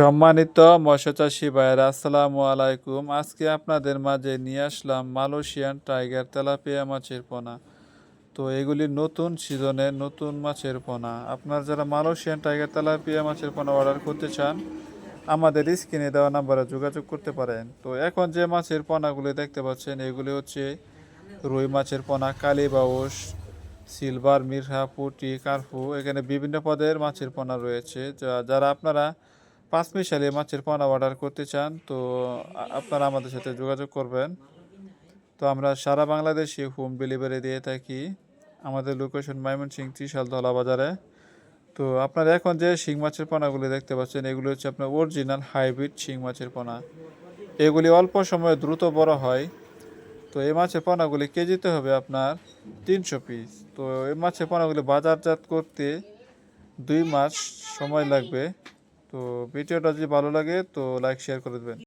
সম্মানিত মৎস্যচাষী ভাইয়েরা, আসসালামু আলাইকুম। আজকে আপনাদের মাঝে নিয়ে আসলাম মালয়েশিয়ান টাইগার তেলাপিয়া মাছের পোনা। তো এগুলি নতুন সিজনে নতুন মাছের পোনা। আপনারা যারা মালয়েশিয়ান টাইগার তেলাপিয়া মাছের পোনা অর্ডার করতে চান, আমাদের স্ক্রিনে দেওয়া নাম্বারে যোগাযোগ করতে পারেন। তো এখন যে মাছের পোনাগুলি দেখতে পাচ্ছেন, এগুলি হচ্ছে রুই মাছের পোনা কালীবাউস সিলভার, মিরহা, পুটি কার্ফু এখানে বিভিন্ন পদের মাছের পোনা রয়েছে। যা- যারা আপনারা পাঁচ মিশালি মাছের পোনা অর্ডার করতে চান, তো আপনারা আমাদের সাথে যোগাযোগ করবেন। তো আমরা সারা বাংলাদেশে হোম ডেলিভারি দিয়ে থাকি। আমাদের লোকেশন ময়মনসিং ত্রিশাল ধলা বাজারে। তো আপনারা এখন যে শিং মাছের পোনাগুলি দেখতে পাচ্ছেন, এগুলি হচ্ছে আপনার অরিজিনাল হাইব্রিড শিং মাছের পোনা। এগুলি অল্প সময়ে দ্রুত বড় হয়। তো এই মাছের পোনাগুলি কেজিতে হবে আপনার তিনশো পিস তো এই মাছের পোনাগুলি বাজারজাত করতে দুই মাস সময় লাগবে। তো ভিডিওটা যদি ভালো লাগে তো লাইক শেয়ার করে দেবেন।